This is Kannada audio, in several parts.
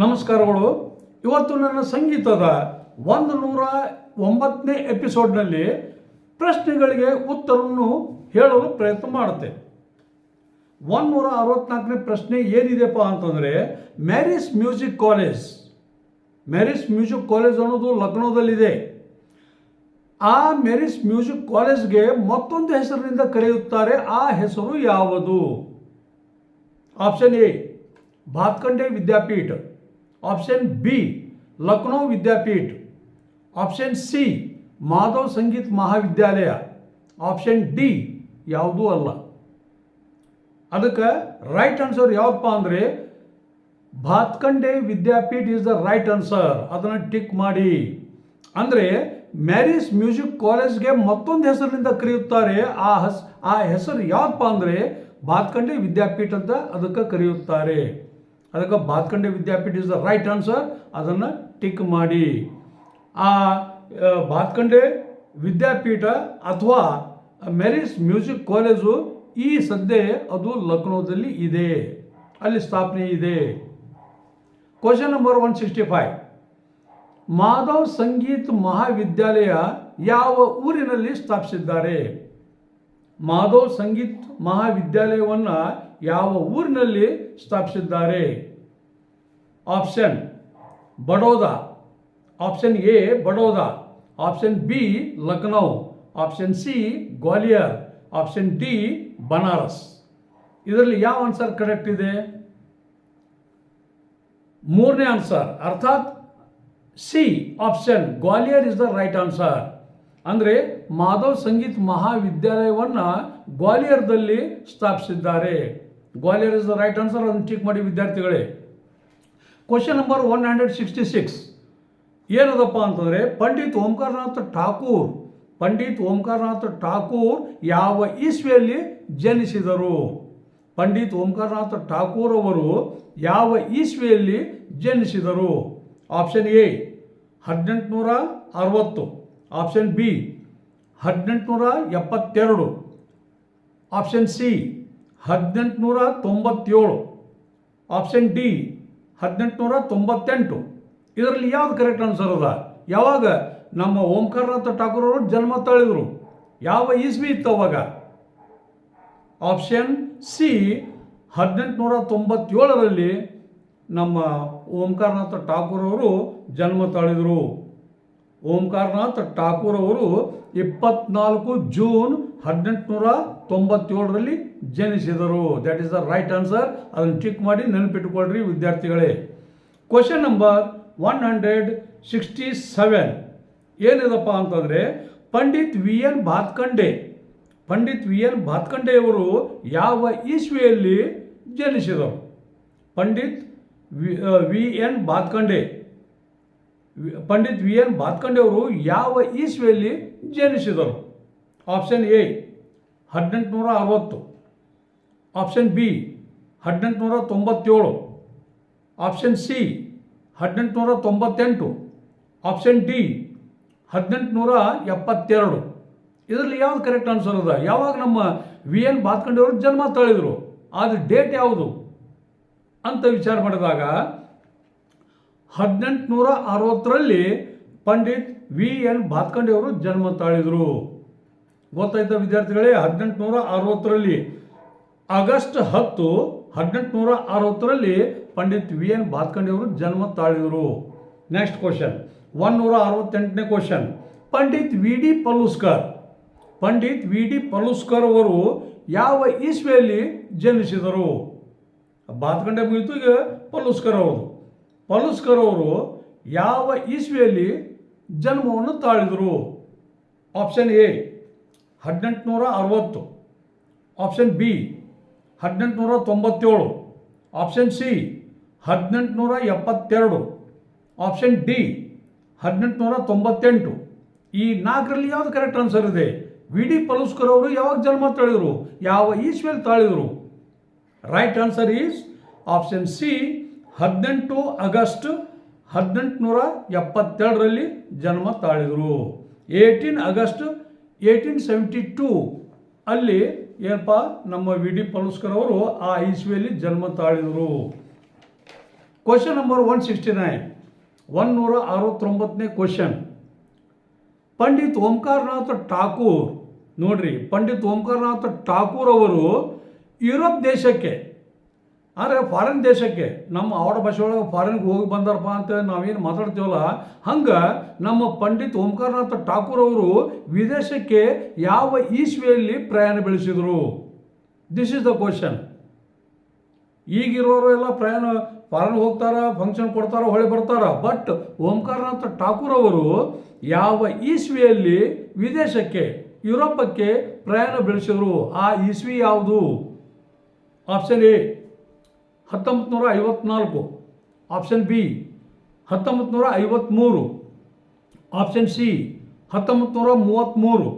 ನಮಸ್ಕಾರಗಳು. ಇವತ್ತು ನನ್ನ ಸಂಗೀತದ ಒಂದು ನೂರ ಒಂಬತ್ತನೇ ಎಪಿಸೋಡ್ನಲ್ಲಿ ಪ್ರಶ್ನೆಗಳಿಗೆ ಉತ್ತರವನ್ನು ಹೇಳಲು ಪ್ರಯತ್ನ ಮಾಡುತ್ತೆ ಒಂದೂರ ಅರವತ್ನಾಲ್ಕನೇ ಪ್ರಶ್ನೆ ಏನಿದೆಪ್ಪ ಅಂತಂದರೆ, Marris music college, Marris music college ಅನ್ನೋದು ಲಕ್ನೋದಲ್ಲಿದೆ ಆ ಮೆರಿಸ್ ಮ್ಯೂಸಿಕ್ ಕಾಲೇಜ್ಗೆ ಮತ್ತೊಂದು ಹೆಸರಿನಿಂದ ಕರೆಯುತ್ತಾರೆ, ಆ ಹೆಸರು ಯಾವುದು? Option A Bhatkhande Vidyapeeth. Option B Lucknow Vidyapeeth option C Madhav Sangeet Mahavidyalaya option D ಯಾವುದೂ ಅಲ್ಲ ಅದಕ್ಕೆ ರೈಟ್ ಆನ್ಸರ್ ಯಾವಪ್ಪ ಅಂದರೆ Bhatkhande Vidyapeeth is the right answer ಅದನ್ನು ಟಿಕ್ ಮಾಡಿ ಅಂದರೆ ಮ್ಯಾರಿಸ್ ಮ್ಯೂಸಿಕ್ ಕಾಲೇಜ್ಗೆ ಮತ್ತೊಂದು ಹೆಸರಿನಿಂದ ಕರೆಯುತ್ತಾರೆ ಆ ಹಸ್ ಆ ಹೆಸರು ಯಾವಪ್ಪ ಅಂದರೆ ಭಾತ್ಕಂಡೆ ವಿದ್ಯಾಪೀಠ ಅಂತ ಅದಕ್ಕೆ ಕರೆಯುತ್ತಾರೆ ಅದಕ್ಕೆ Bhatkhande Vidyapeeth is the right answer ಅದನ್ನು ಟಿಕ್ ಮಾಡಿ. ಆ ಬಾತ್ಕಂಡೆ ವಿದ್ಯಾಪೀಠ ಅಥವಾ ಮೆರಿಸ್ ಮ್ಯೂಸಿಕ್ ಕಾಲೇಜು ಈ ಸದ್ಯ ಅದು ಲಕ್ನೋದಲ್ಲಿ ಇದೆ. ಅಲ್ಲಿ ಸ್ಥಾಪನೆ ಇದೆ. Question number one sixty five Madhav Sangeet Mahavidyalaya ಯಾವ ಊರಿನಲ್ಲಿ ಸ್ಥಾಪಿಸಿದ್ದಾರೆ? ಮಾಧವ್ ಸಂಗೀತ್ ಮಹಾವಿದ್ಯಾಲಯವನ್ನು ಯಾವ ಊರಿನಲ್ಲಿ ಸ್ಥಾಪಿಸಿದ್ದಾರೆ? Option Baroda option A Baroda option B Lucknow option C Gwalior option D Banaras ಇದರಲ್ಲಿ ಯಾವ ಆನ್ಸರ್ ಕರೆಕ್ಟ್ ಇದೆ? ಮೂರನೇ ಆನ್ಸರ್ ಅರ್ಥಾತ್ C option Gwalior is the right answer ಅಂದರೆ ಮಾಧವ್ ಸಂಗೀತ್ ಮಹಾವಿದ್ಯಾಲಯವನ್ನು ಗ್ವಾಲಿಯರ್ದಲ್ಲಿ ಸ್ಥಾಪಿಸಿದ್ದಾರೆ. Gwalior is the right answer ಅದನ್ನು ಟಿಕ್ ಮಾಡಿ ವಿದ್ಯಾರ್ಥಿಗಳೇ. Question number one hundred sixty six ಏನದಪ್ಪ ಅಂತಂದರೆ ಪಂಡಿತ್ ಓಂಕಾರನಾಥ್ ಠಾಕೂರ್, ಪಂಡಿತ್ ಓಂಕಾರನಾಥ್ ಠಾಕೂರ್ ಯಾವ ಇಸ್ವಿಯಲ್ಲಿ ಜನಿಸಿದರು? ಪಂಡಿತ್ ಓಂಕಾರನಾಥ್ ಠಾಕೂರ್ ಅವರು ಯಾವ ಇಸ್ವಿಯಲ್ಲಿ ಜನಿಸಿದರು? ಆಪ್ಷನ್ ಎ ಹದಿನೆಂಟುನೂರ ಅರವತ್ತು. ಆಪ್ಷನ್ ಬಿ ಹದಿನೆಂಟುನೂರ ಎಪ್ಪತ್ತೆರಡು. ಆಪ್ಷನ್ ಸಿ ಹದಿನೆಂಟುನೂರ ತೊಂಬತ್ತೇಳು. ಆಪ್ಷನ್ ಡಿ ಹದಿನೆಂಟುನೂರ ತೊಂಬತ್ತೆಂಟು ಇದರಲ್ಲಿ ಯಾವ್ದು ಕರೆಕ್ಟ್ ಆನ್ಸರ್ ಅದ? ಯಾವಾಗ? ನಮ್ಮ ಓಂಕಾರನಾಥ ಠಾಕೂರ್ ಅವರು ಜನ್ಮ ತಾಳಿದರು ಯಾವ ಇಸ್ವಿ ಇತ್ತು ಅವಾಗ? ಆಪ್ಷನ್ ಸಿ ಹದಿನೆಂಟುನೂರ ತೊಂಬತ್ತೇಳರಲ್ಲಿ ನಮ್ಮ ಓಂಕಾರನಾಥ ಠಾಕೂರ್ ಅವರು ಜನ್ಮ ತಾಳಿದರು ಓಂಕಾರನಾಥ್ ಠಾಕೂರ್ ಅವರು ಇಪ್ಪತ್ನಾಲ್ಕು ಜೂನ್ ಹದಿನೆಂಟುನೂರ ತೊಂಬತ್ತೇಳರಲ್ಲಿ ಜನಿಸಿದರು. That is the right answer ಅದನ್ನು ಟಿಕ್ ಮಾಡಿ ನೆನಪಿಟ್ಟುಕೊಳ್ಳ್ರಿ ವಿದ್ಯಾರ್ಥಿಗಳೇ. Question number one hundred sixty seven ಏನಿದಪ್ಪ ಅಂತಂದರೆ Pandit V N Bhatkhande Pandit V N ಭಾತ್ಕಂಡೆಯವರು ಯಾವ ಇಸ್ವಿಯಲ್ಲಿ ಜನಿಸಿದರು? Pandit V V N Bhatkhande Pandit V N Bhatkhande ಅವರು ಯಾವ ಇಸ್ವಿಯಲ್ಲಿ ಜನಿಸಿದರು? ಆಪ್ಷನ್ ಎ ಹದಿನೆಂಟುನೂರ ಅರವತ್ತು ಆಪ್ಷನ್ ಬಿ ಹದಿನೆಂಟುನೂರ ತೊಂಬತ್ತೇಳು ಆಪ್ಷನ್ ಸಿ ಹದಿನೆಂಟುನೂರ ತೊಂಬತ್ತೆಂಟು ಆಪ್ಷನ್ ಡಿ ಹದಿನೆಂಟುನೂರ ಎಪ್ಪತ್ತೆರಡು ಇದರಲ್ಲಿ ಯಾವ್ದು ಕರೆಕ್ಟ್ ಆನ್ಸರ್ ಅದ? ಯಾವಾಗ ನಮ್ಮ ವಿ ಎನ್ ಭಾತ್ಕಂಡೆ ಅವರು ಜನ್ಮ ತಾಳಿದರು? ಆದ್ರೆ ಡೇಟ್ ಯಾವುದು? ಅಂತ ವಿಚಾರ ಮಾಡಿದಾಗ ಹದಿನೆಂಟುನೂರ ಅರವತ್ತರಲ್ಲಿ ಪಂಡಿತ್ ವಿ ಎನ್ ಭಾತ್ಕಂಡೆ ಅವರು ಜನ್ಮ ತಾಳಿದರು. ಗೊತ್ತಾಯ್ತಾ ವಿದ್ಯಾರ್ಥಿಗಳೇ ಹದಿನೆಂಟುನೂರ ಅರವತ್ತರಲ್ಲಿ ಆಗಸ್ಟ್ ಹತ್ತು ಹದಿನೆಂಟುನೂರ ಅರವತ್ತರಲ್ಲಿ ಪಂಡಿತ್ ವಿ ಎನ್ ಭಾತ್ಕಂಡೆ ಅವರು ಜನ್ಮ ತಾಳಿದರು. ನೆಕ್ಸ್ಟ್ ಕ್ವಶನ್ ಒನ್ ನೂರ ಅರವತ್ತೆಂಟನೇ question Pandit V D Paluskar Pandit V D Paluskar ಅವರು ಯಾವ ಇಸ್ವಿಯಲ್ಲಿ ಜನಿಸಿದರು? ಬಾತ್ಕಂಡೆ ಮುಗಿತು, ಈಗ ಪಲುಸ್ಕರ್ ಅವರು. ಪಲುಸ್ಕರ್ ಅವರು ಯಾವ ಇಸ್ವಿಯಲ್ಲಿ ಜನ್ಮವನ್ನು ತಾಳಿದರು? ಆಪ್ಷನ್ ಎ ಹದಿನೆಂಟುನೂರ ಅರವತ್ತು ಆಪ್ಷನ್ ಬಿ ಹದಿನೆಂಟುನೂರ ತೊಂಬತ್ತೇಳು ಆಪ್ಷನ್ ಸಿ ಹದಿನೆಂಟುನೂರ ಎಪ್ಪತ್ತೆರಡು ಆಪ್ಷನ್ ಡಿ ಹದಿನೆಂಟುನೂರ ತೊಂಬತ್ತೆಂಟು ಈ ನಾಲ್ಕರಲ್ಲಿ ಯಾವುದು ಕರೆಕ್ಟ್ ಆನ್ಸರ್ ಇದೆ? ವಿ ಡಿ ಪಲುಸ್ಕರ್ ಅವರು ಯಾವಾಗ ಜನ್ಮ ತಾಳಿದರು? ಯಾವ ಈಸ್ವಿಯಲ್ಲಿ ತಾಳಿದರು? Right answer is option C ಹದಿನೆಂಟು ಆಗಸ್ಟ್ ಹದಿನೆಂಟುನೂರ ಎಪ್ಪತ್ತೆರಡರಲ್ಲಿ ಜನ್ಮ ತಾಳಿದರು. Eighteen August eighteen seventy two ಅಲ್ಲಿ ಏನಪ್ಪ, ನಮ್ಮ ವಿ ಡಿ ಅವರು ಆ ಇಸ್ವಿಯಲ್ಲಿ ಜನ್ಮ ತಾಳಿದರು. Question number one sixty nine one ನೂರ ಅರವತ್ತೊಂಬತ್ತನೇ ಕ್ವಶನ್ ಪಂಡಿತ್ ಓಂಕಾರನಾಥ ಠಾಕೂರ್, ನೋಡ್ರಿ, ಪಂಡಿತ್ ಓಂಕಾರನಾಥ ಠಾಕೂರ್ ಅವರು ಯುರೋಪ್ ದೇಶಕ್ಕೆ ಅಂದರೆ ಫಾರಿನ್ ದೇಶಕ್ಕೆ ನಮ್ಮ ಆವಡ ಭಾಷೆ ಒಳಗೆ ಫಾರಿನ್ಗೆ ಹೋಗಿ ಬಂದಾರಪ್ಪ ಅಂತ ನಾವೇನು ಮಾತಾಡ್ತೀವಲ್ಲ, ಹಂಗೆ ನಮ್ಮ ಪಂಡಿತ್ ಓಂಕಾರನಾಥ ಠಾಕೂರ್ ಅವರು ವಿದೇಶಕ್ಕೆ ಯಾವ ಈಸ್ವಿಯಲ್ಲಿ ಪ್ರಯಾಣ ಬೆಳೆಸಿದರು? ದಿಸ್ ಈಸ್ ದ ಕ್ವಶನ್ ಈಗಿರೋರು ಎಲ್ಲ ಪ್ರಯಾಣ ಫಾರಿನ್ ಹೋಗ್ತಾರ ಫಂಕ್ಷನ್ ಕೊಡ್ತಾರ, ಹೊಳೆ ಬರ್ತಾರ? ಬಟ್ ಓಂಕಾರನಾಥ ಠಾಕೂರ್ ಅವರು ಯಾವ ಈಸ್ವಿಯಲ್ಲಿ ವಿದೇಶಕ್ಕೆ, ಯುರೋಪಕ್ಕೆ ಪ್ರಯಾಣ ಬೆಳೆಸಿದರು? ಆ ಈಸ್ವಿ ಯಾವುದು? ಆಪ್ಷನ್ ಎ ಹತ್ತೊಂಬತ್ತು ನೂರ ಐವತ್ನಾಲ್ಕು ಆಪ್ಷನ್ ಬಿ ಹತ್ತೊಂಬತ್ತು ನೂರ ಐವತ್ತ್ಮೂರು ಆಪ್ಷನ್ ಸಿ ಹತ್ತೊಂಬತ್ತು ನೂರ ಮೂವತ್ತ್ಮೂರು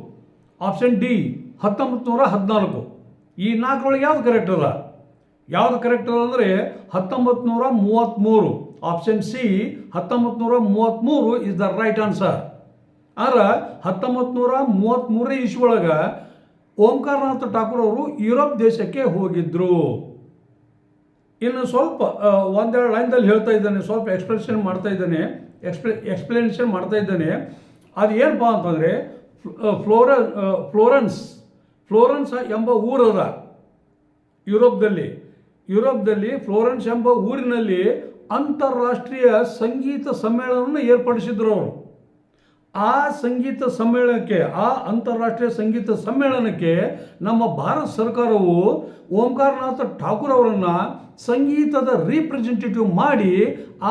ಆಪ್ಷನ್ ಡಿ ಹತ್ತೊಂಬತ್ತು ನೂರ ಹದಿನಾಲ್ಕು ಈ ನಾಲ್ಕರೊಳಗೆ ಯಾವುದು ಕರೆಕ್ಟ್ ಅದ? ಯಾವುದು ಕರೆಕ್ಟ್ ಅದ ಅಂದರೆ ಹತ್ತೊಂಬತ್ತು ನೂರ ಮೂವತ್ತ್ಮೂರು ಆಪ್ಷನ್ ಸಿ ಹತ್ತೊಂಬತ್ತು ನೂರ ಮೂವತ್ತ್ಮೂರು ಇಸ್ ದ ರೈಟ್ ಆನ್ಸರ್ ಆದ್ರೆ ಹತ್ತೊಂಬತ್ತು ನೂರ ಮೂವತ್ತ್ಮೂರನೇ ಒಳಗೆ ಓಂಕಾರನಾಥ ಠಾಕೂರ್ ಅವರು ಯುರೋಪ್ ದೇಶಕ್ಕೆ ಹೋಗಿದ್ರು. ಇನ್ನು ಸ್ವಲ್ಪ ಒಂದೆರಡು ಲೈನ್ದಲ್ಲಿ ಹೇಳ್ತಾ ಇದ್ದಾನೆ, ಸ್ವಲ್ಪ ಎಕ್ಸ್ಪ್ರೆಷನ್ ಮಾಡ್ತಾ ಇದ್ದಾನೆ ಎಕ್ಸ್ಪ್ಲೆ ಎಕ್ಸ್ಪ್ಲನೇಷನ್ ಮಾಡ್ತಾ ಇದ್ದಾನೆ. ಅದು ಏನಪ್ಪ ಅಂತಂದರೆ ಫ್ಲೋರ ಫ್ಲೋರೆನ್ಸ್ ಫ್ಲೋರೆನ್ಸ್ ಎಂಬ ಊರದ ಯುರೋಪ್ದಲ್ಲಿ ಯುರೋಪ್ದಲ್ಲಿ ಫ್ಲೋರೆನ್ಸ್ ಎಂಬ ಊರಿನಲ್ಲಿ ಅಂತಾರಾಷ್ಟ್ರೀಯ ಸಂಗೀತ ಸಮ್ಮೇಳನವನ್ನು ಏರ್ಪಡಿಸಿದ್ರು ಅವರು. ಆ ಸಂಗೀತ ಸಮ್ಮೇಳನಕ್ಕೆ, ಆ ಅಂತಾರಾಷ್ಟ್ರೀಯ ಸಂಗೀತ ಸಮ್ಮೇಳನಕ್ಕೆ ನಮ್ಮ ಭಾರತ ಸರ್ಕಾರವು ಓಂಕಾರನಾಥ ಠಾಕೂರ್ ಅವರನ್ನು ಸಂಗೀತದ ರೀಪ್ರೆಸೆಂಟೇಟಿವ್ ಮಾಡಿ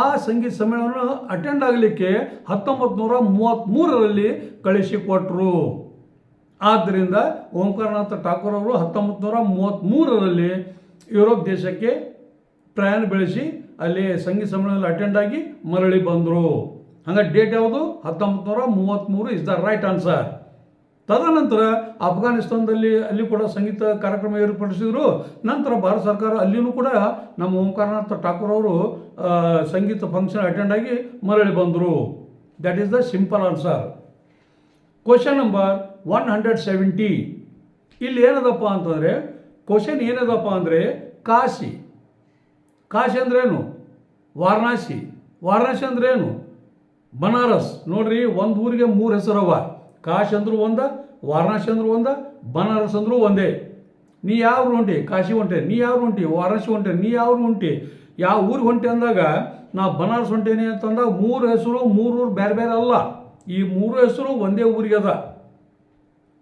ಆ ಸಂಗೀತ ಸಮ್ಮೇಳನ ಅಟೆಂಡ್ ಆಗಲಿಕ್ಕೆ ಹತ್ತೊಂಬತ್ತು ನೂರ ಮೂವತ್ತ್ಮೂರರಲ್ಲಿ ಕಳಿಸಿಕೊಟ್ರು. ಆದ್ದರಿಂದ ಓಂಕಾರನಾಥ ಠಾಕೂರ್ ಅವರು ಹತ್ತೊಂಬತ್ತು ನೂರ ಮೂವತ್ತ್ಮೂರರಲ್ಲಿ ಯುರೋಪ್ ದೇಶಕ್ಕೆ ಪ್ರಯಾಣ ಬೆಳೆಸಿ ಅಲ್ಲಿ ಸಂಗೀತ ಸಮ್ಮೇಳನದಲ್ಲಿ ಅಟೆಂಡ್ ಆಗಿ ಮರಳಿ ಬಂದರು. ಹಂಗೆ ಡೇಟ್ ಯಾವುದು? ಹತ್ತೊಂಬತ್ತು ನೂರ ಮೂವತ್ತ್ಮೂರು ಇಸ್ ದ ರೈಟ್ ಆನ್ಸರ್ ತದನಂತರ ಅಫ್ಘಾನಿಸ್ತಾನದಲ್ಲಿ ಅಲ್ಲಿ ಕೂಡ ಸಂಗೀತ ಕಾರ್ಯಕ್ರಮ ಏರ್ಪಡಿಸಿದರು. ನಂತರ ಭಾರತ ಸರ್ಕಾರ ಅಲ್ಲಿಯೂ ಕೂಡ ನಮ್ಮ ಓಂಕಾರನಾಥ ಠಾಕೂರ್ ಅವರು ಸಂಗೀತ ಫಂಕ್ಷನ್ ಅಟೆಂಡ್ ಆಗಿ ಮರಳಿ ಬಂದರು. That is the simple answer question number one hundred seventy ಇಲ್ಲಿ ಏನದಪ್ಪ ಅಂತಂದರೆ ಕ್ವಶನ್ ಏನದಪ್ಪ ಅಂದರೆ, ಕಾಶಿ. ಕಾಶಿ ಅಂದ್ರೇನು ವಾರಣಾಸಿ. ವಾರಣಾಸಿ ಅಂದ್ರೇನು ಬನಾರಸ್. ನೋಡ್ರಿ, ಒಂದು ಊರಿಗೆ ಮೂರು ಹೆಸರವ. ಕಾಶಿ ಅಂದರೂ ಒಂದ ವಾರಣಾಸಿ ಅಂದ್ರೂ ಒಂದ ಬನಾರಸ್ ಅಂದರೂ ಒಂದೇ. ನೀ ಯಾವ ಹೊಂಟಿ ಕಾಶಿ ಹೊಂಟೆ ನೀ ಯಾವ ಹೊಂಟಿ ವಾರಣಾಸಿ ಹೊಂಟೆ ನೀ ಯಾವ ಹೊಂಟಿ ಯಾವ ಊರಿಗೆ ಹೊಂಟೆ ಅಂದಾಗ, ನಾ ಬನಾರಸ್ ಹೊಂಟೇನಿ ಅಂತಂದಾಗ ಮೂರು ಹೆಸರು, ಮೂರು ಊರು ಬೇರೆ ಬೇರೆ ಅಲ್ಲ. ಈ ಮೂರು ಹೆಸರು ಒಂದೇ ಊರಿಗೆ ಅದ.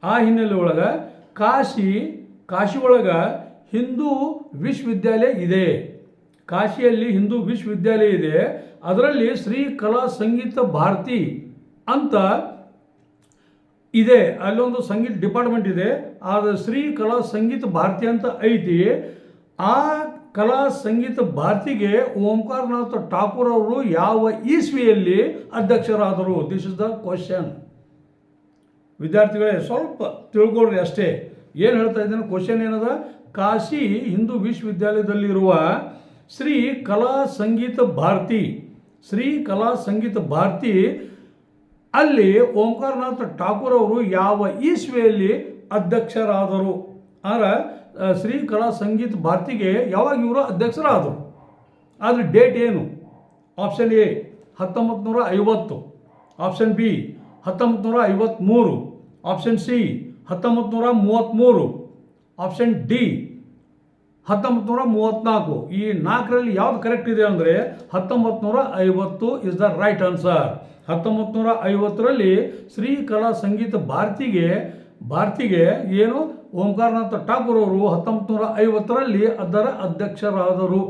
ಆ ಹಿನ್ನೆಲೆ ಒಳಗೆ ಕಾಶಿ ಕಾಶಿ ಒಳಗೆ ಹಿಂದೂ ವಿಶ್ವವಿದ್ಯಾಲಯ ಇದೆ. ಕಾಶಿಯಲ್ಲಿ ಹಿಂದೂ ವಿಶ್ವವಿದ್ಯಾಲಯ ಇದೆ. ಅದರಲ್ಲಿ ಶ್ರೀ ಕಲಾ ಸಂಗೀತ ಭಾರತಿ ಅಂತ ಇದೆ. ಅಲ್ಲೊಂದು ಸಂಗೀತ ಡಿಪಾರ್ಟ್ಮೆಂಟ್ ಇದೆ. ಆದ ಶ್ರೀ ಕಲಾ ಸಂಗೀತ ಭಾರತಿ ಅಂತ ಐತಿ. ಆ ಕಲಾ ಸಂಗೀತ ಭಾರತಿಗೆ ಓಂಕಾರನಾಥ ಠಾಕೂರ್ ಅವರು ಯಾವ ಇಸ್ವಿಯಲ್ಲಿ ಅಧ್ಯಕ್ಷರಾದರು? ದಿಸ್ ಇಸ್ ದ ಕ್ವಶನ್ ವಿದ್ಯಾರ್ಥಿಗಳೇ, ಸ್ವಲ್ಪ ತಿಳ್ಕೊಳ್ರಿ ಅಷ್ಟೇ. ಏನು ಹೇಳ್ತಾ ಇದ್ದೇನೆ? ಕ್ವಶನ್ ಏನದ? ಕಾಶಿ ಹಿಂದೂ ವಿಶ್ವವಿದ್ಯಾಲಯದಲ್ಲಿರುವ ಶ್ರೀ ಕಲಾ ಸಂಗೀತ ಭಾರತಿ. ಶ್ರೀ ಕಲಾ ಸಂಗೀತ ಭಾರತಿ ಅಲ್ಲಿ ಓಂಕಾರನಾಥ ಠಾಕೂರ್ ಅವರು ಯಾವ ಈಸ್ವೆಯಲ್ಲಿ ಅಧ್ಯಕ್ಷರಾದರು? ಅಂದರೆ ಶ್ರೀ ಕಲಾ ಸಂಗೀತ ಭಾರತಿಗೆ ಯಾವಾಗ ಇವರು ಅಧ್ಯಕ್ಷರಾದರು? ಆದರೆ ಡೇಟ್ ಏನು? ಆಪ್ಷನ್ ಎ ಹತ್ತೊಂಬತ್ತು ನೂರ ಐವತ್ತು. ಆಪ್ಷನ್ ಬಿ ಹತ್ತೊಂಬತ್ತು ನೂರ ಐವತ್ತ್ಮೂರು ಆಪ್ಷನ್ ಸಿ ಹತ್ತೊಂಬತ್ತು ನೂರ ಮೂವತ್ತ್ಮೂರು ಆಪ್ಷನ್ ಡಿ ಹತ್ತೊಂಬತ್ತು ನೂರ ಮೂವತ್ತ್ನಾಲ್ಕು ಈ ನಾಲ್ಕರಲ್ಲಿ ಯಾವುದು ಕರೆಕ್ಟ್ ಇದೆ ಅಂದರೆ ಹತ್ತೊಂಬತ್ತು ನೂರ ಐವತ್ತು ಇಸ್ ದ ರೈಟ್ ಆನ್ಸರ್ ಹತ್ತೊಂಬತ್ತು ನೂರ ಐವತ್ತರಲ್ಲಿ ಶ್ರೀ ಕಲಾ ಸಂಗೀತ ಭಾರತಿಗೆ ಭಾರತಿಗೆ ಏನು? ಓಂಕಾರನಾಥ ಠಾಕೂರ್ ಅವರು ಹತ್ತೊಂಬತ್ತು ನೂರ ಐವತ್ತರಲ್ಲಿ ಅದರ ಅಧ್ಯಕ್ಷರಾದರು.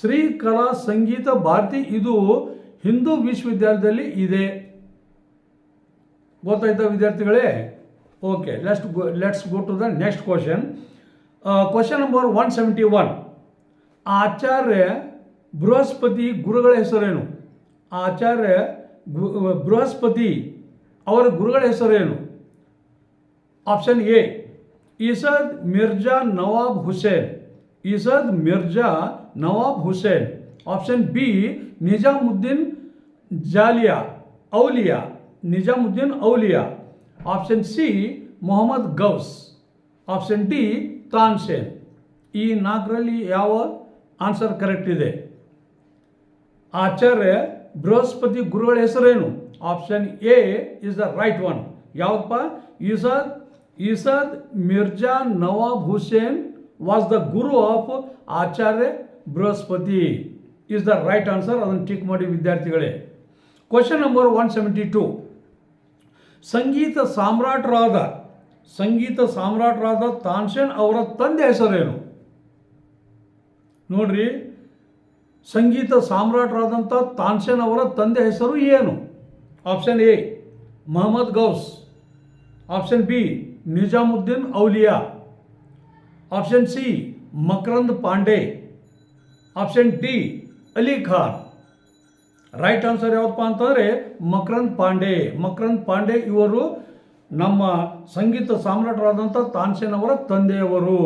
ಶ್ರೀ ಕಲಾ ಸಂಗೀತ ಭಾರತಿ ಇದು ಹಿಂದೂ ವಿಶ್ವವಿದ್ಯಾಲಯದಲ್ಲಿ ಇದೆ. ಗೊತ್ತಾಯ್ತಾ ವಿದ್ಯಾರ್ಥಿಗಳೇ? Okay lest let's go to the next question question number one seventy one Acharya Brihaspati ಗುರುಗಳ ಹೆಸರೇನು? ಆಚಾರ್ಯ ಬೃಹಸ್ಪತಿ ಅವರ ಗುರುಗಳ ಹೆಸರೇನು option A Isad Mirza Nawab Hussain. Isad Mirza Nawab Hussain. Option B Nizamuddin ಜಾಲಿಯಾ, Auliya. Nizamuddin, Auliya. Option C Mohammad Ghaus. Option D Tansen ಈ ನಾಲ್ಕರಲ್ಲಿ ಯಾವ ಆನ್ಸರ್ ಕರೆಕ್ಟ್ ಇದೆ? ಆಚಾರ್ಯ ಬೃಹಸ್ಪತಿ ಗುರುಗಳ ಹೆಸರೇನು? Option A is the right one ಯಾವಪ್ಪ? Isad Isad Mirza Nawab Hussain was the guru of Acharya Brihaspati. Is the right answer ಅದನ್ನು ಟಿಕ್ ಮಾಡಿ ವಿದ್ಯಾರ್ಥಿಗಳೇ. Question number one seventy two ಸಂಗೀತ ಸಾಮ್ರಾಟರಾದ ಸಂಗೀತ ಸಾಮ್ರಾಟರಾದ ತಾನ್ಸೇನ್ ಅವರ ತಂದೆ ಹೆಸರೇನು? ನೋಡ್ರಿ. ಸಂಗೀತ ಸಾಮ್ರಾಟರಾದಂಥ ತಾನ್ಸೇನ್ ಅವರ ತಂದೆ ಹೆಸರು ಏನು? Option A, Mohammad Ghaus. Option B, Nizamuddin Auliya. Option C, Makarand Pande. Option D, Ali Khan. Right answer ಯಾವಪ್ಪ ಅಂತಂದರೆ ಮಕರಂದ್ ಪಾಂಡೆ. ಮಕರಂದ್ ಪಾಂಡೆ ಇವರು ನಮ್ಮ ಸಂಗೀತ ಸಾಮ್ರಾಟರಾದಂಥ ತಾನ್ಸೇನ್ ಅವರ ತಂದೆಯವರು.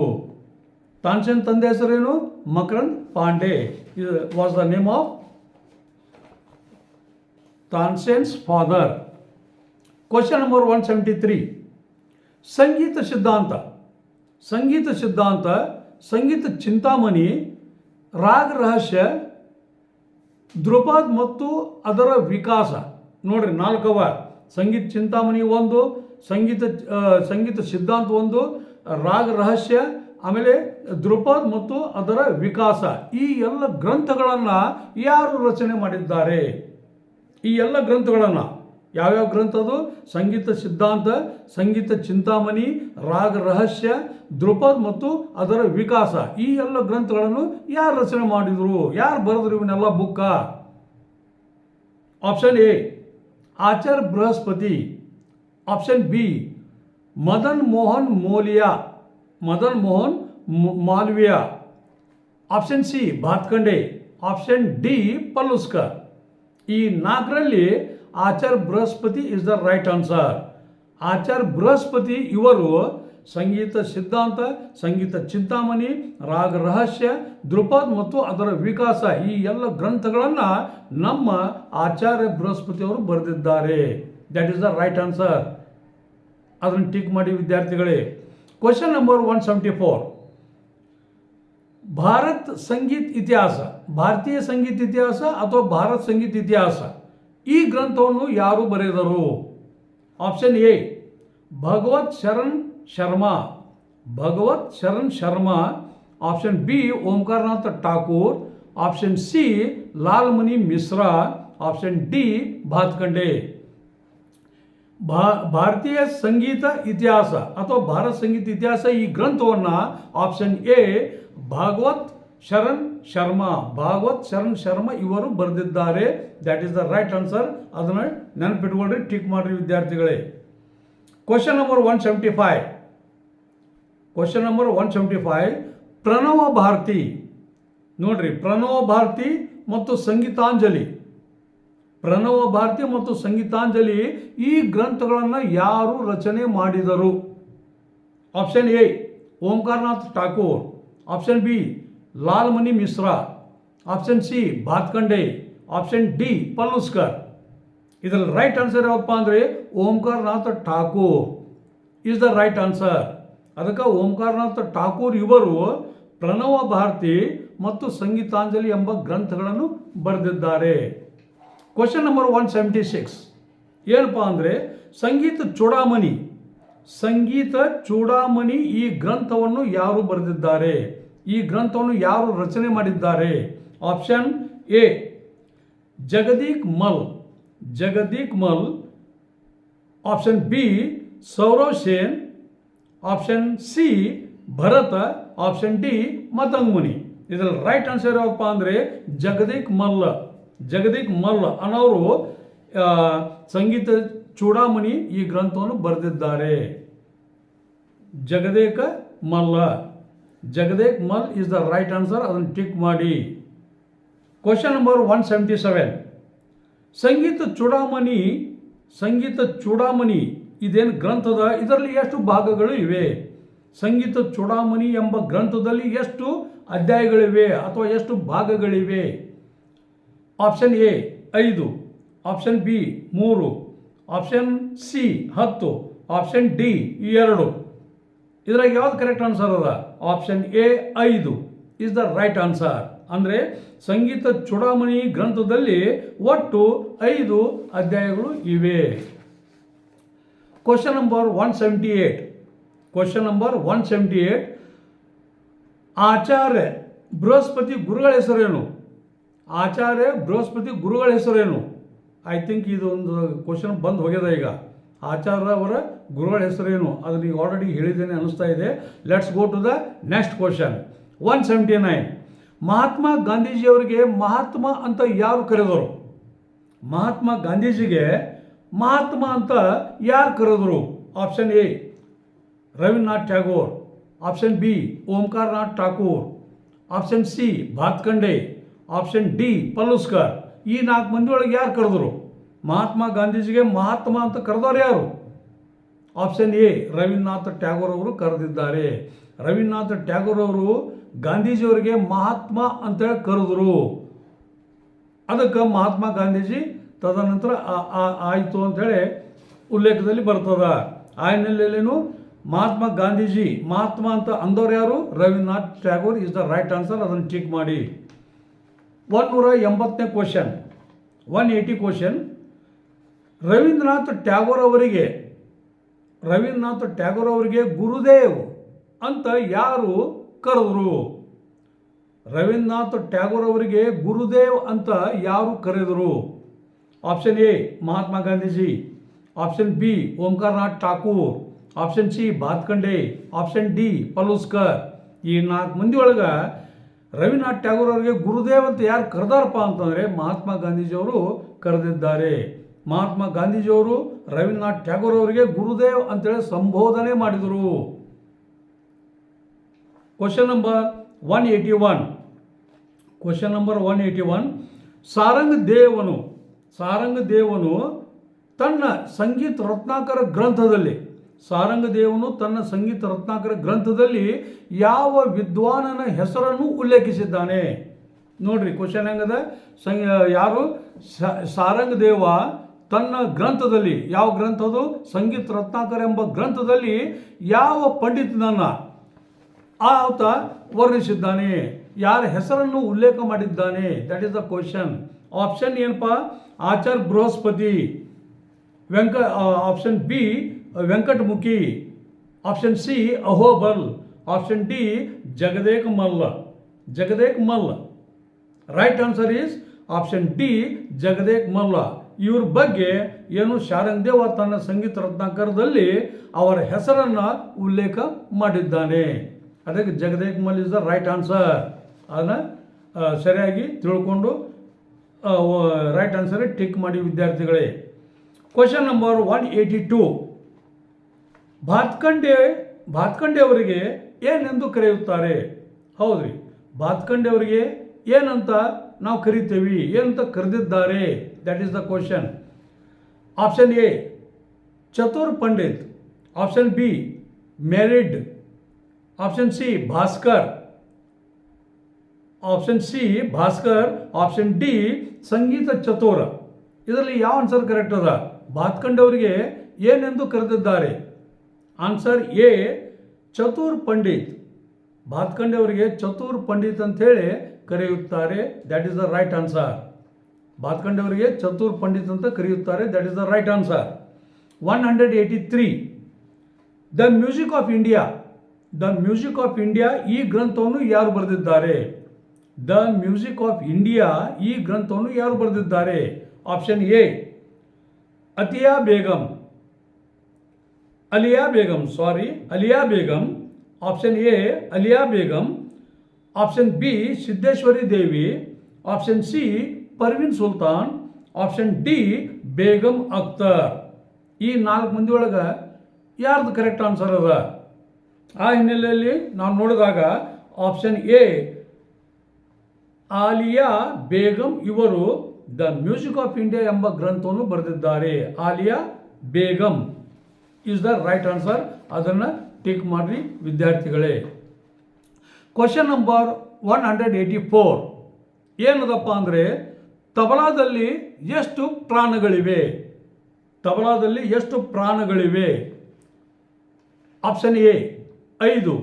ತಾನ್ಸೇನ್ ತಂದೆ ಹೆಸರೇನು? Makarand Pande was the name of Tansen's father question number one seventy three Sangeeta Siddhanta. Sangeeta Siddhanta, ಸಂಗೀತ ಚಿಂತಾಮಣಿ, ರಾಗ ರಹಸ್ಯ ಧ್ರುಪದ್ ಮತ್ತು ಅದರ ವಿಕಾಸ. ನೋಡ್ರಿ ನಾಲ್ಕವ ಸಂಗೀತ ಚಿಂತಾಮಣಿ ಒಂದು, ಸಂಗೀತ ಸಂಗೀತ ಸಿದ್ಧಾಂತ ಒಂದು, ರಾಗ ರಹಸ್ಯ, ಆಮೇಲೆ ಧ್ರುಪದ್ ಮತ್ತು ಅದರ ವಿಕಾಸ, ಈ ಎಲ್ಲ ಗ್ರಂಥಗಳನ್ನು ಯಾರು ರಚನೆ ಮಾಡಿದ್ದಾರೆ? ಈ ಎಲ್ಲ ಗ್ರಂಥಗಳನ್ನು ಯಾವ್ಯಾವ ಗ್ರಂಥ ಅದು? ಸಂಗೀತ ಸಿದ್ಧಾಂತ, ಸಂಗೀತ ಚಿಂತಾಮಣಿ, ರಾಗ ರಹಸ್ಯ ಧ್ರುಪದ್ ಮತ್ತು ಅದರ ವಿಕಾಸ. ಈ ಎಲ್ಲ ಗ್ರಂಥಗಳನ್ನು ಯಾರು ರಚನೆ ಮಾಡಿದರು? ಯಾರು ಬರೆದ್ರು ಇವನ್ನೆಲ್ಲ ಬುಕ್ಕ? Option A, Acharya Brihaspati. Option B, Madan Mohan Malviya. Madan Mohan Malviya option C Bhatkhande option D Paluskar. ಈ ನಾಲ್ಕರಲ್ಲಿ Achar Brihaspati is the right answer Achar Brihaspati ಇವರು ಸಂಗೀತ ಸಿದ್ಧಾಂತ, ಸಂಗೀತ ಚಿಂತಾಮಣಿ, ರಾಗ ರಹಸ್ಯ, ದ್ರುಪದ್ ಮತ್ತು ಅದರ ವಿಕಾಸ ಈ ಎಲ್ಲ ಗ್ರಂಥಗಳನ್ನು ನಮ್ಮ ಆಚಾರ್ಯ ಬೃಹಸ್ಪತಿಯವರು ಬರೆದಿದ್ದಾರೆ. That is the right answer ಅದನ್ನು ಟಿಕ್ ಮಾಡಿ ವಿದ್ಯಾರ್ಥಿಗಳೇ. Question number one seventy four Bharat Sangeet Itihas Bharatiya Sangeet ಇತಿಹಾಸ ಅಥವಾ ಭಾರತ್ ಸಂಗೀತ ಇತಿಹಾಸ ಈ ಗ್ರಂಥವನ್ನು ಯಾರು ಬರೆದರು? Option A Bhagwat Sharan Sharma. Bhagwat Sharan Sharma. Option B Omkarnath Thakur. Option C Lalmani Mishra. Option D Bhatkhande ಭಾ, ಭಾರತೀಯ ಸಂಗೀತ ಇತಿಹಾಸ ಅಥವಾ ಭಾರತ ಸಂಗೀತ ಇತಿಹಾಸ ಈ ಗ್ರಂಥವನ್ನು ಆಪ್ಷನ್ ಎ ಭಾಗವತ್, ಶರಣ್ ಶರ್ಮಾ. ಭಾಗವತ್, ಶರಣ್ ಶರ್ಮಾ ಇವರು ಬರೆದಿದ್ದಾರೆ. That is the right answer ಅದನ್ನು ನೆನಪಿಟ್ಕೊಳ್ರಿ ಟಿಕ್ ಮಾಡಿರಿ ವಿದ್ಯಾರ್ಥಿಗಳೇ. Question number one seventy five question number one seventy five Pranav Bharati. ನೋಡ್ರಿ, ಪ್ರಣವ ಭಾರತಿ ಮತ್ತು ಸಂಗೀತಾಂಜಲಿ. ಪ್ರಣವ ಭಾರತಿ ಮತ್ತು ಸಂಗೀತಾಂಜಲಿ ಈ ಗ್ರಂಥಗಳನ್ನು ಯಾರು ರಚನೆ ಮಾಡಿದರು? Option A Omkarnath Thakur. Option B Lalmani Mishra option C Bhatkhande option D Paluskar ಇದರಲ್ಲಿ ರೈಟ್ ಆನ್ಸರ್ ಯಾವಪ್ಪ ಅಂದರೆ Omkarnath Thakur is the right answer ಅದಕ್ಕೆ ಓಂಕಾರನಾಥ ಠಾಕೂರ್ ಇವರು ಪ್ರಣವ ಭಾರತಿ ಮತ್ತು ಸಂಗೀತಾಂಜಲಿ ಎಂಬ ಗ್ರಂಥಗಳನ್ನು ಬರೆದಿದ್ದಾರೆ question number one seventy six ಏನಪ್ಪ ಅಂದರೆ ಸಂಗೀತ ಚೂಡಾಮಣಿ ಸಂಗೀತ ಚೂಡಾಮಣಿ ಈ ಗ್ರಂಥವನ್ನು ಯಾರು ಬರೆದಿದ್ದಾರೆ? ಈ ಗ್ರಂಥವನ್ನು ಯಾರು ರಚನೆ ಮಾಡಿದ್ದಾರೆ? Option A Jagadek Mal. Jagadek Mal. Option B Saurav Sen. Option C Bharata. Option D Matang Muni ಇದರಲ್ಲಿ ರೈಟ್ ಆನ್ಸರ್ ಯಾವಪ್ಪ ಅಂದರೆ ಜಗದೀಕ್ ಮಲ್ಲ ಜಗದೀಕ್ ಮಲ್ಲ ಅನ್ನೋರು ಸಂಗೀತ ಚೂಡಾಮಣಿ ಈ ಗ್ರಂಥವನ್ನು ಬರೆದಿದ್ದಾರೆ. Jagadeka Malla. Jagadek Mal is the right answer ಅದನ್ನು ಟಿಕ್ ಮಾಡಿ. Question number one seventy seven Sangeeta Chudamani Sangeeta Chudamani, ಇದೇನು ಗ್ರಂಥದ, ಇದರಲ್ಲಿ ಎಷ್ಟು ಭಾಗಗಳು ಇವೆ? ಸಂಗೀತ ಚೂಡಾಮಣಿ ಎಂಬ ಗ್ರಂಥದಲ್ಲಿ ಎಷ್ಟು ಅಧ್ಯಾಯಗಳಿವೆ ಅಥವಾ ಎಷ್ಟು ಭಾಗಗಳಿವೆ? ಆಪ್ಷನ್ ಎ ಐದು. ಆಪ್ಷನ್ ಬಿ ಮೂರು. ಆಪ್ಷನ್ ಸಿ ಹತ್ತು. ಆಪ್ಷನ್ ಡಿ ಎರಡು. ಇದ್ರಾಗ ಯಾವ್ದು ಕರೆಕ್ಟ್ ಆನ್ಸರ್ ಅದ? ಆಪ್ಷನ್ ಎ ಐದು ಇಸ್ ದ ರೈಟ್ ಆನ್ಸರ್ ಅಂದರೆ ಸಂಗೀತ ಚುಡಾಮಣಿ ಗ್ರಂಥದಲ್ಲಿ ಒಟ್ಟು ಐದು ಅಧ್ಯಾಯಗಳು ಇವೆ. Question number one seventy eight question number one seventy eight Acharya Brihaspati ಗುರುಗಳ ಹೆಸರೇನು? ಆಚಾರ್ಯ ಬೃಹಸ್ಪತಿ ಗುರುಗಳ ಹೆಸರೇನು? ಐ ಥಿಂಕ್ ಇದು ಒಂದು ಕ್ವಶನ್ ಬಂದು ಹೋಗ್ಯದ ಈಗ. ಆಚಾರ್ಯ ಅವರ ಗುರುಗಳ ಹೆಸರೇನು? ಅದನ್ನು ಈಗ ಆಲ್ರೆಡಿ ಹೇಳಿದ್ದೇನೆ, ಅನ್ನಿಸ್ತಾ ಇದೆ. Let's go to the next question one seventy nine Mahatma ಗಾಂಧೀಜಿಯವರಿಗೆ Mahatma ಅಂತ ಯಾರು ಕರೆದರು? ಮಹಾತ್ಮ ಗಾಂಧೀಜಿಗೆ ಮಹಾತ್ಮ ಅಂತ ಯಾರು ಕರೆದರು? Option A Rabindranath Tagore. Option B Omkarnath Thakur. Option C Bhatkhande option D Paluskar. ಈ ನಾಲ್ಕು ಮಂದಿ ಒಳಗೆ ಯಾರು ಕರೆದರು? ಮಹಾತ್ಮ ಗಾಂಧೀಜಿಗೆ ಮಹಾತ್ಮ ಅಂತ ಕರೆದವ್ರು ಯಾರು? ಆಪ್ಷನ್ ಎ ರವೀಂದ್ರನಾಥ್ ಟ್ಯಾಗೋರ್ ಅವರು ಕರೆದಿದ್ದಾರೆ. ರವೀಂದ್ರನಾಥ್ ಟ್ಯಾಗೋರ್ ಅವರು ಗಾಂಧೀಜಿಯವರಿಗೆ ಮಹಾತ್ಮ ಅಂತೇಳಿ ಕರೆದರು. ಅದಕ್ಕೆ ಮಹಾತ್ಮ ಗಾಂಧೀಜಿ ತದನಂತರ ಆಯಿತು ಅಂಥೇಳಿ ಉಲ್ಲೇಖದಲ್ಲಿ ಬರ್ತದ. ಆ ಹಿನ್ನೆಲೆಯಲ್ಲೇನು ಮಹಾತ್ಮ ಗಾಂಧೀಜಿ, ಮಹಾತ್ಮ ಅಂತ ಅಂದವ್ರು ಯಾರು? Rabindranath Tagore is the right answer ಅದನ್ನು ಟಿಕ್ ಮಾಡಿ. ಒನ್ ನೂರ ಎಂಬತ್ತನೇ question one eighty question Rabindranath Tagore ಅವರಿಗೆ ರವೀಂದ್ರನಾಥ್ ಟ್ಯಾಗೋರ್ ಅವರಿಗೆ ಗುರುದೇವ್ ಅಂತ ಯಾರು ಕರೆದ್ರು? ರವೀಂದ್ರನಾಥ್ ಟ್ಯಾಗೋರ್ ಅವರಿಗೆ ಗುರುದೇವ್ ಅಂತ ಯಾರು ಕರೆದರು? Option A, Mahatma Gandhiji. Option B, Omkarnath Thakur. Option C Bhatkhande option D, Paluskar. ಈ ನಾಲ್ಕು ಮಂದಿ ಒಳಗೆ ರವೀಂದ್ರನಾಥ್ ಟ್ಯಾಗೋರ್ ಅವರಿಗೆ ಗುರುದೇವ್ ಅಂತ ಯಾರು ಕರೆದಾರಪ್ಪ ಅಂತಂದರೆ ಮಹಾತ್ಮ ಗಾಂಧೀಜಿಯವರು ಕರೆದಿದ್ದಾರೆ. ಮಹಾತ್ಮ ಗಾಂಧೀಜಿಯವರು, ರವೀಂದ್ರನಾಥ್ ಟ್ಯಾಗೋರ್ ಅವರಿಗೆ ಗುರುದೇವ್ ಅಂತೇಳಿ ಸಂಬೋಧನೆ ಮಾಡಿದರು. Question number one eighty one question number one eighty one Sarang ದೇವನು ಸಾರಂಗ್ ದೇವನು ತನ್ನ ಸಂಗೀತ ರತ್ನಾಕರ ಗ್ರಂಥದಲ್ಲಿ, ಸಾರಂಗ ದೇವನು ತನ್ನ ಸಂಗೀತ ರತ್ನಾಕರ ಗ್ರಂಥದಲ್ಲಿ ಯಾವ ವಿದ್ವಾನನ ಹೆಸರನ್ನು ಉಲ್ಲೇಖಿಸಿದ್ದಾನೆ? ನೋಡ್ರಿ ಕ್ವಶನ್ ಹೆಂಗದ? ಸಂ, ಯಾರು? ಸಾರಂಗ ದೇವ ತನ್ನ ಗ್ರಂಥದಲ್ಲಿ, ಯಾವ ಗ್ರಂಥ ಅದು? ಸಂಗೀತ ರತ್ನಾಕರ್ ಎಂಬ ಗ್ರಂಥದಲ್ಲಿ ಯಾವ ಪಂಡಿತನನ್ನ ಆತ ವರ್ಣಿಸಿದ್ದಾನೆ? ಯಾರ ಹೆಸರನ್ನು ಉಲ್ಲೇಖ ಮಾಡಿದ್ದಾನೆ? That is the question option ಏನಪ್ಪ? Achar Brihaspati. Venka option B Venkatamakhi. Option C Ahobal. Option D Jagadek Malla. Jagadek Malla. Right answer is option D Jagadek Malla. ಇವ್ರ ಬಗ್ಗೆ ಏನು ಶಾರಂಗದೇವ ತನ್ನ ಸಂಗೀತ ರತ್ನಾಕರದಲ್ಲಿ ಅವರ ಹೆಸರನ್ನು ಉಲ್ಲೇಖ ಮಾಡಿದ್ದಾನೆ. ಅದಕ್ಕೆ ಜಗದೇಕ್ ಮಲ್ ಇಸ್ ದ ರೈಟ್ ಆನ್ಸರ್. ಅದನ್ನು ಸರಿಯಾಗಿ ತಿಳ್ಕೊಂಡು ರೈಟ್ ಆನ್ಸರ್ ಟಿಕ್ ಮಾಡಿ ವಿದ್ಯಾರ್ಥಿಗಳೇ. Question number one eighty two Bhatkhande Bhatkhande ಅವರಿಗೆ ಏನೆಂದು ಕರೆಯುತ್ತಾರೆ? ಹೌದ್ರಿ. ಭಾತ್ಕಂಡೆ ಅವರಿಗೆ ಏನಂತ ನಾವು ಕರಿತೇವಿ, ಏನಂತ ಕರೆದಿದ್ದಾರೆ? That is the question option A Chatur Pandit option B married option C Bhaskar option C Bhaskar option D Sangeeta Chatura ಇದರಲ್ಲಿ ಯಾವ ಆನ್ಸರ್ ಕರೆಕ್ಟ್ ಅದ? ಭಾತ್ಕಂಡವರಿಗೆ ಏನೆಂದು ಕರೆದಿದ್ದಾರೆ? ಆನ್ಸರ್ ಎ ಚತುರ್ ಪಂಡಿತ್ ಭಾತ್ಕಂಡವರಿಗೆ ಚತುರ್ ಪಂಡಿತ್ ಅಂತೇಳಿ ಕರೆಯುತ್ತಾರೆ. That is the right answer ಭಾತ್ಕಂಡವರಿಗೆ Chatur Pandit ಅಂತ ಕರೆಯುತ್ತಾರೆ. That is the right answer one hundred eighty three the music of India the music of India ಈ ಗ್ರಂಥವನ್ನು ಯಾರು ಬರೆದಿದ್ದಾರೆ? ದ ಮ್ಯೂಸಿಕ್ ಆಫ್ ಇಂಡಿಯಾ ಈ ಗ್ರಂಥವನ್ನು ಯಾರು ಬರೆದಿದ್ದಾರೆ? Option A Atiya Begum Aliya Begum sorry Aliya Begum option A Aliya Begum option B Siddheshwari Devi option C Parveen Sultan option D Begum Akhtar. ಈ ನಾಲ್ಕು ಮಂದಿ ಒಳಗೆ ಯಾರ್ದು ಕರೆಕ್ಟ್ ಆನ್ಸರ್ ಅದ? ಆ ಹಿನ್ನೆಲೆಯಲ್ಲಿ ನಾವು ನೋಡಿದಾಗ ಆಪ್ಷನ್ ಎ ಆಲಿಯಾ ಬೇಗಂ ಇವರು ದ ಮ್ಯೂಸಿಕ್ ಆಫ್ ಇಂಡಿಯಾ ಎಂಬ ಗ್ರಂಥವನ್ನು ಬರೆದಿದ್ದಾರೆ. Aliya Begum is the right answer ಅದನ್ನು ಟಿಕ್ ಮಾಡಿರಿ ವಿದ್ಯಾರ್ಥಿಗಳೇ. Question number one hundred eighty four ಏನದಪ್ಪ ಅಂದರೆ ತಬಲಾದಲ್ಲಿ ಎಷ್ಟು ಪ್ರಾಣಗಳಿವೆ? ತಬಲಾದಲ್ಲಿ ಎಷ್ಟು ಪ್ರಾಣಗಳಿವೆ? ಆಪ್ಷನ್ ಎ ಐದು.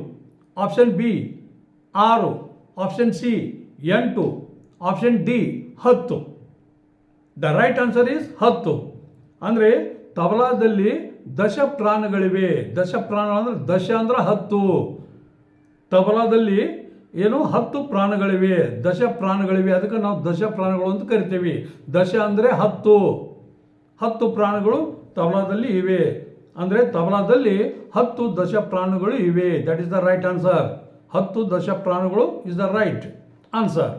ಆಪ್ಷನ್ ಬಿ ಆರು. ಆಪ್ಷನ್ ಸಿ ಎಂಟು. ಆಪ್ಷನ್ ಡಿ ಹತ್ತು. ದ ರೈಟ್ ಆನ್ಸರ್ ಈಸ್ ಹತ್ತು. ಅಂದರೆ ತಬಲಾದಲ್ಲಿ ದಶ ಪ್ರಾಣಗಳಿವೆ. ದಶ ಪ್ರಾಣ ಅಂದರೆ ದಶ ಅಂದ್ರೆ ಹತ್ತು. ತಬಲಾದಲ್ಲಿ ಏನು ಹತ್ತು ಪ್ರಾಣಗಳಿವೆ, ದಶ ಪ್ರಾಣಗಳಿವೆ, ಅದಕ್ಕೆ ನಾವು ದಶ ಪ್ರಾಣಗಳು ಅಂತ ಕರಿತೀವಿ. ದಶ ಅಂದರೆ ಹತ್ತು. ಹತ್ತು ಪ್ರಾಣಗಳು ತಬಲಾದಲ್ಲಿ ಇವೆ. ಅಂದರೆ ತಬಲಾದಲ್ಲಿ ಹತ್ತು ದಶ ಪ್ರಾಣಗಳು ಇವೆ. That is the right answer ಹತ್ತು ದಶ ಪ್ರಾಣಗಳು is the right answer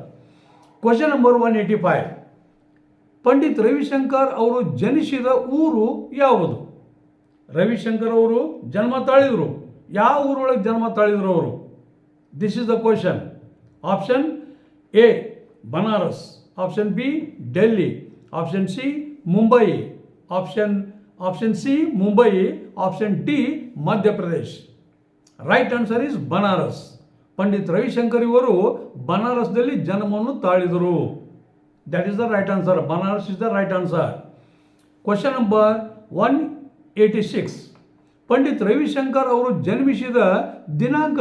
question number one eighty five Pandit Ravishankar ಅವರು ಜನಿಸಿದ ಊರು ಯಾವುದು? ರವಿಶಂಕರ್ ಅವರು ಜನ್ಮ ತಾಳಿದರು. ಯಾವ ಊರೊಳಗೆ ಜನ್ಮ ತಾಳಿದರು ಅವರು? This is the question option A Banaras option B Delhi option C Mumbai option option C Mumbai option D Madhya Pradesh right answer is Banaras Pandit Ravishankar ಇವರು ಬನಾರಸ್ದಲ್ಲಿ ಜನ್ಮವನ್ನು ತಾಳಿದರು that is the right answer Banaras is the right answer question number one eighty six Pandit Ravishankar ಅವರು ಜನ್ಮಿಸಿದ ದಿನಾಂಕ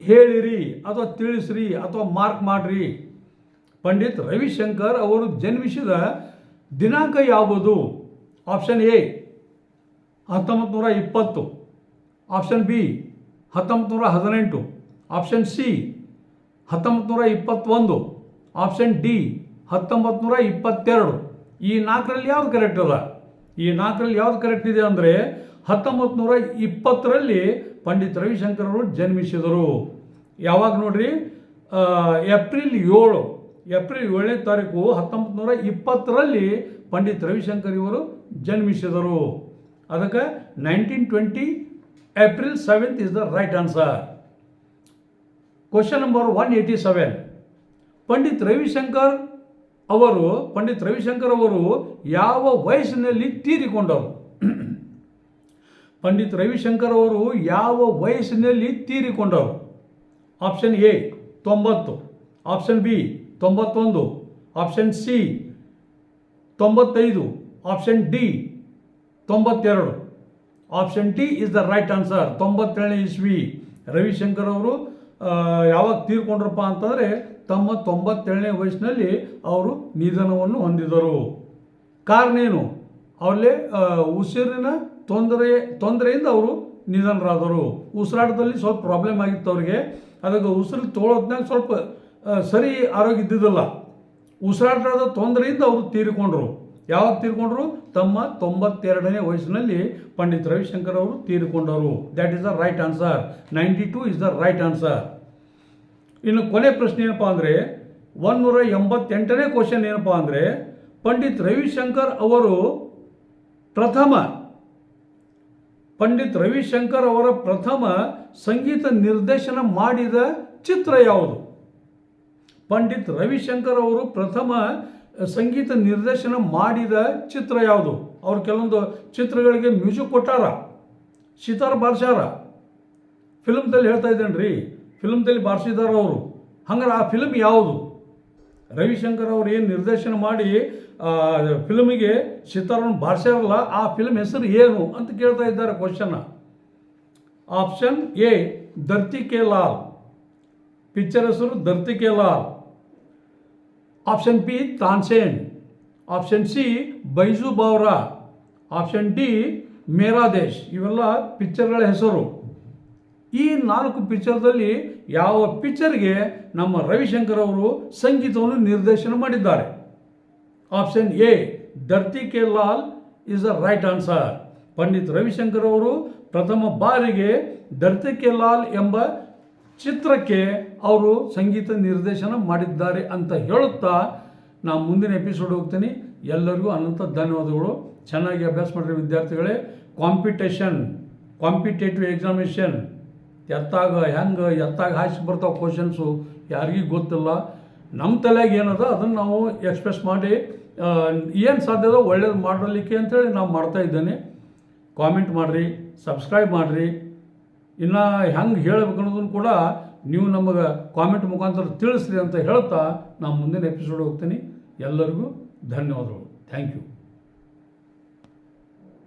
ಹೇಳಿರಿ ಅಥವಾ ತಿಳಿಸ್ರಿ ಅಥವಾ ಮಾರ್ಕ್ ಮಾಡ್ರಿ. ಪಂಡಿತ್ ರವಿಶಂಕರ್ ಅವರು ಜನ್ಮಿಸಿದ ದಿನಾಂಕ ಯಾವುದು? ಆಪ್ಷನ್ ಎ ಹತ್ತೊಂಬತ್ತು ನೂರ ಇಪ್ಪತ್ತು. ಆಪ್ಷನ್ ಬಿ ಹತ್ತೊಂಬತ್ತು ನೂರ ಹದಿನೆಂಟು. ಆಪ್ಷನ್ ಸಿ ಹತ್ತೊಂಬತ್ತು ನೂರ ಇಪ್ಪತ್ತೊಂದು. ಆಪ್ಷನ್ ಡಿ ಹತ್ತೊಂಬತ್ತು ನೂರ ಇಪ್ಪತ್ತೆರಡು. ಈ ನಾಲ್ಕರಲ್ಲಿ ಯಾವುದು ಕರೆಕ್ಟ್ ಅದ? ಈ ನಾಲ್ಕರಲ್ಲಿ ಯಾವುದು ಕರೆಕ್ಟ್ ಇದೆ ಅಂದರೆ ಹತ್ತೊಂಬತ್ತು ನೂರ ಇಪ್ಪತ್ತರಲ್ಲಿ ಪಂಡಿತ್ ರವಿಶಂಕರ್ ಅವರು ಜನ್ಮಿಸಿದರು. ಯಾವಾಗ ನೋಡ್ರಿ? ಏಪ್ರಿಲ್ ಏಳು, ಏಪ್ರಿಲ್ ಏಳನೇ ತಾರೀಕು ಹತ್ತೊಂಬತ್ತು ನೂರ ಇಪ್ಪತ್ತರಲ್ಲಿ ಪಂಡಿತ್ ರವಿಶಂಕರ್ ಇವರು ಜನ್ಮಿಸಿದರು. ಅದಕ್ಕೆ nineteen twenty April seventh is the right answer question number one eighty seven Pandit Ravishankar ಅವರು, ಪಂಡಿತ್ ರವಿಶಂಕರ್ ಅವರು ಯಾವ ವಯಸ್ಸಿನಲ್ಲಿ ತೀರಿಕೊಂಡರು? ಪಂಡಿತ್ ರವಿಶಂಕರ್ ಅವರು ಯಾವ ವಯಸ್ಸಿನಲ್ಲಿ ತೀರಿಕೊಂಡರು? ಆಪ್ಷನ್ ಎ ತೊಂಬತ್ತು. ಆಪ್ಷನ್ ಬಿ ತೊಂಬತ್ತೊಂದು. ಆಪ್ಷನ್ ಸಿ ತೊಂಬತ್ತೈದು. ಆಪ್ಷನ್ ಡಿ ತೊಂಬತ್ತೆರಡು. Option D is the right answer ತೊಂಬತ್ತೇಳನೇ ಇಸ್ವಿ. ರವಿಶಂಕರ್ ಅವರು ಯಾವಾಗ ತೀರ್ಕೊಂಡ್ರಪ್ಪ ಅಂತಂದರೆ ತಮ್ಮ ತೊಂಬತ್ತೇಳನೇ ವಯಸ್ಸಿನಲ್ಲಿ ಅವರು ನಿಧನವನ್ನು ಹೊಂದಿದರು. ಕಾರಣ ಏನು? ಅವರಲ್ಲೇ ಉಸಿರಿನ ತೊಂದರೆ, ತೊಂದರೆಯಿಂದ ಅವರು ನಿಧನರಾದರು. ಉಸಿರಾಟದಲ್ಲಿ ಸ್ವಲ್ಪ ಪ್ರಾಬ್ಲಮ್ ಆಗಿತ್ತು ಅವರಿಗೆ. ಅದಕ್ಕೆ ಉಸಿರು ತೊಗೊಳೋದ್ನಾಗ ಸ್ವಲ್ಪ ಸರಿ ಆರೋಗ್ಯ ಇದ್ದಿದ್ದಿಲ್ಲ. ಉಸಿರಾಟದ ತೊಂದರೆಯಿಂದ ಅವರು ತೀರಿಕೊಂಡರು. ಯಾವಾಗ ತೀರ್ಕೊಂಡ್ರು? ತಮ್ಮ ತೊಂಬತ್ತೆರಡನೇ ವಯಸ್ಸಿನಲ್ಲಿ ಪಂಡಿತ್ ರವಿಶಂಕರ್ ಅವರು ತೀರಿಕೊಂಡರು. That is the right answer ninety two is the right answer ಇನ್ನು ಕೊನೆ ಪ್ರಶ್ನೆ ಏನಪ್ಪ ಅಂದರೆ ಒನ್ನೂರ ಎಂಬತ್ತೆಂಟನೇ ಕ್ವಶನ್ ಏನಪ್ಪ ಅಂದರೆ, ಪಂಡಿತ್ ರವಿಶಂಕರ್ ಅವರು ಪ್ರಥಮ ಪಂಡಿತ್ ರವಿಶಂಕರ್ ಅವರ ಪ್ರಥಮ ಸಂಗೀತ ನಿರ್ದೇಶನ ಮಾಡಿದ ಚಿತ್ರ ಯಾವುದು? ಪಂಡಿತ್ ರವಿಶಂಕರ್ ಅವರು ಪ್ರಥಮ ಸಂಗೀತ ನಿರ್ದೇಶನ ಮಾಡಿದ ಚಿತ್ರ ಯಾವುದು? ಅವ್ರು ಕೆಲವೊಂದು ಚಿತ್ರಗಳಿಗೆ ಮ್ಯೂಸಿಕ್ ಕೊಟ್ಟಾರ? ಸಿತಾರ್ ಬಾರ್ಸ್ಯಾರ ಫಿಲ್ಮ್ದಲ್ಲಿ ಹೇಳ್ತಾ ಇದ್ದೇನೆ ರೀ ಫಿಲ್ಮ್ದಲ್ಲಿ ಬಾರಿಸಿದಾರ ಅವರು. ಹಂಗಾರೆ ಆ ಫಿಲ್ಮ್ ಯಾವುದು? ರವಿಶಂಕರ್ ಅವರು ಏನು ನಿರ್ದೇಶನ ಮಾಡಿ ಫಿಲ್ಮಿಗೆ ಚಿತ್ರವನ್ನು ಬಾರಿಸ್ಯಾರಲ್ಲ ಆ ಫಿಲ್ಮ್ ಹೆಸರು ಏನು ಅಂತ ಕೇಳ್ತಾ ಇದ್ದಾರೆ ಕ್ವಶನ್ನ option A Dharti Ke Lal. Picture ಹೆಸರು Dharti Ke Lal. Option B Tansen. Option C Baiju Bawra. Option D Mera Desh. ಇವೆಲ್ಲ ಪಿಕ್ಚರ್ಗಳ ಹೆಸರು. ಈ ನಾಲ್ಕು ಪಿಕ್ಚರ್ದಲ್ಲಿ ಯಾವ ಪಿಕ್ಚರ್ಗೆ ನಮ್ಮ ರವಿಶಂಕರ್ ಅವರು ಸಂಗೀತವನ್ನು ನಿರ್ದೇಶನ ಮಾಡಿದ್ದಾರೆ. Option A, Dharti Ke Lal is a right answer Pandit Ravishankar ಅವರು ಪ್ರಥಮ ಬಾರಿಗೆ ಧರ್ತಿ ಕೆ ಲಾಲ್ ಎಂಬ ಚಿತ್ರಕ್ಕೆ ಅವರು ಸಂಗೀತ ನಿರ್ದೇಶನ ಮಾಡಿದ್ದಾರೆ ಅಂತ ಹೇಳುತ್ತಾ ನಾನು ಮುಂದಿನ ಎಪಿಸೋಡ್ ಹೋಗ್ತೀನಿ. ಎಲ್ಲರಿಗೂ ಅನಂತ ಧನ್ಯವಾದಗಳು. ಚೆನ್ನಾಗಿ ಅಭ್ಯಾಸ ಮಾಡಿರಿ ವಿದ್ಯಾರ್ಥಿಗಳೇ. ಕಾಂಪಿಟೇಷನ್ ಕಾಂಪಿಟೇಟಿವ್ ಎಕ್ಸಾಮಿನೇಷನ್ ಎತ್ತಾಗ ಹೆಂಗೆ, ಎತ್ತಾಗ ಹಾಸಿ ಬರ್ತಾವೆ ಕ್ವಶನ್ಸು ಯಾರಿಗೂ ಗೊತ್ತಿಲ್ಲ. ನಮ್ಮ ತಲೆಗೆ ಏನದ? ಅದನ್ನು ನಾವು ಎಕ್ಸ್ಪ್ರೆಸ್ ಮಾಡಿ ಏನು ಸಾಧ್ಯದ ಒಳ್ಳೇದು ಮಾಡಲಿಕ್ಕೆ ಅಂತೇಳಿ ನಾವು ಮಾಡ್ತಾ ಇದ್ದೇನೆ. ಕಾಮೆಂಟ್ ಮಾಡಿರಿ ಸಬ್ಸ್ಕ್ರೈಬ್ ಮಾಡಿರಿ. ಇನ್ನು ಹೆಂಗೆ ಹೇಳಬೇಕು ಅನ್ನೋದನ್ನು ಕೂಡ ನೀವು ನಮಗೆ ಕಾಮೆಂಟ್ ಮುಖಾಂತರ ತಿಳಿಸ್ರಿ ಅಂತ ಹೇಳ್ತಾ ನಾನು ಮುಂದಿನ ಎಪಿಸೋಡ್ ಹೋಗ್ತೀನಿ. ಎಲ್ಲರಿಗೂ ಧನ್ಯವಾದಗಳು. Thank you